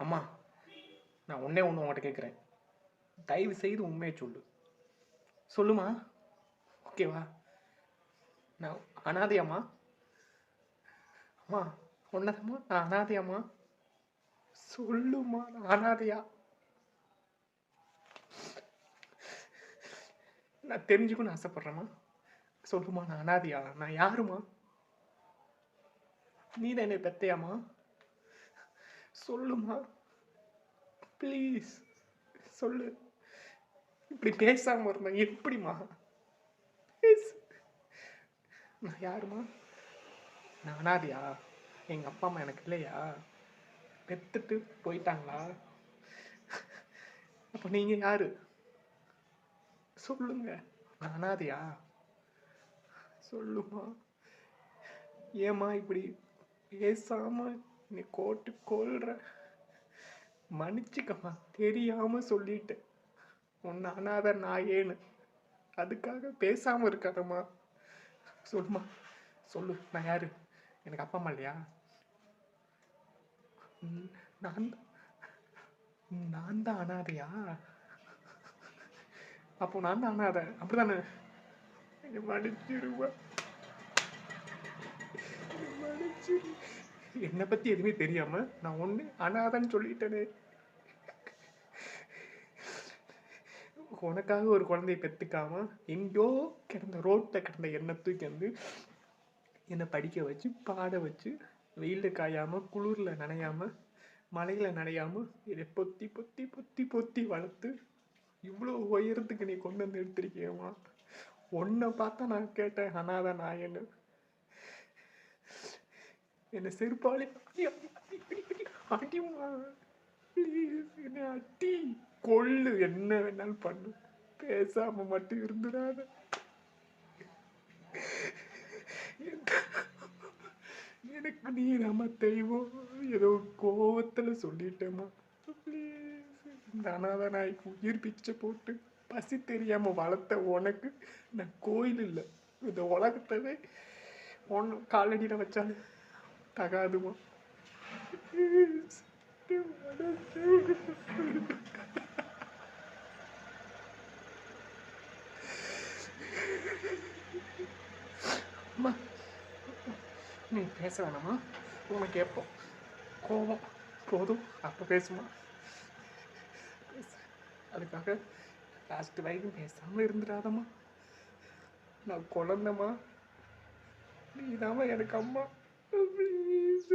அம்மா நான் ஒன்றே ஒன்று உங்கள்கிட்ட கேட்குறேன் தயவு செய்து உண்மையை சொல்லு. சொல்லுமா? ஓகேவா நான் அனாதையம்மா அம்மா. ஒன்னதம்மா நான் அனாதையம்மா சொல்லுமா நான் அனாதையா? நான் தெரிஞ்சுக்கணும்னு ஆசைப்பட்றேம்மா. சொல்லுமா நான் அனாதையா? நான் யாருமா நீ தான் என்னை பெத்தையாம்மா. சொல்லுமா? ப்ளீஸ் சொல்லு. இப்படி பேசாமல் இருந்தேன் எப்படிம்மா? ப்ளீஸ் நான் யாருமா நான் எங்கள் அப்பா அம்மா எனக்கு இல்லையா? பெத்துட்டு போயிட்டாங்களா? அப்போ நீங்கள் யாரு? சொல்லுங்க. நான் அனாதையா சொல்லுமா? ஏம்மா இப்படி பேசாமல் நீ கோட்டு கொள்ற மன்னிச்சுக்கம்மா தெரியாம சொல்லிட்டேன். உன்னை அனாத நாயேன்னு. அதுக்காக பேசாம இருக்காதம்மா சொல்லுமா சொல்லு நான் யாரு? எனக்கு அப்பா அம்மா இல்லையா? நான் தான். நான் தான் அனாதையா? அப்போ நான் தான் அனாதை. அப்படிதானே? மன்னிச்சிருவா மன்னிச்சிரு. என்னை பற்றி எதுவுமே தெரியாமல் நான் ஒன்று அனாதைன்னு சொல்லிட்டேனே. உனக்காக ஒரு குழந்தைய பெற்றுக்காம எங்கேயோ கிடந்த ரோட்டில் கிடந்த எண்ணெய் தூக்கி வந்து என்னை படிக்க வச்சு பாட வச்சு வெயிலில் காயாமல் குளிரில் நனையாமல் மலையில் நனையாமல் இதை பொத்தி பொத்தி பொத்தி பொத்தி வளர்த்து இவ்வளோ உயரத்துக்கு நீ கொண்டு வந்து எடுத்திருக்கியம்மா. உன்னை பார்த்தா நான் கேட்டேன் அனாதை நாயன்னு என்னை செருப்பாலே. அடி, அடி, அடி, என்னை அடி. கொள்ளு. என்ன வேணாலும் பண்ணு. பேசாம மட்டும் இருந்துடாத. எனக்கு நீ நம்ம தெய்வம். ஏதோ கோவத்துல சொல்லிட்டேம்மா. ப்ளீஸ் இந்த உயிர் பிச்சை போட்டு பசி தெரியாம வளர்த்த உனக்கு நான் கோயில் இல்லை. இந்த உலகத்தவே ஒன்று காலடியில் வச்சாலும் தகாதுமா. Please. அம்மா நீ பேச வேணாமா உனக்கு எப்போ கோபம் போதும் அப்போ பேசுமா. அதுக்காக லாஸ்ட் வரைக்கும் பேசாமல் இருந்துடாதம்மா. நான் குழந்தம்மா. நீ எனக்கு அம்மா. ப்ளீஸ்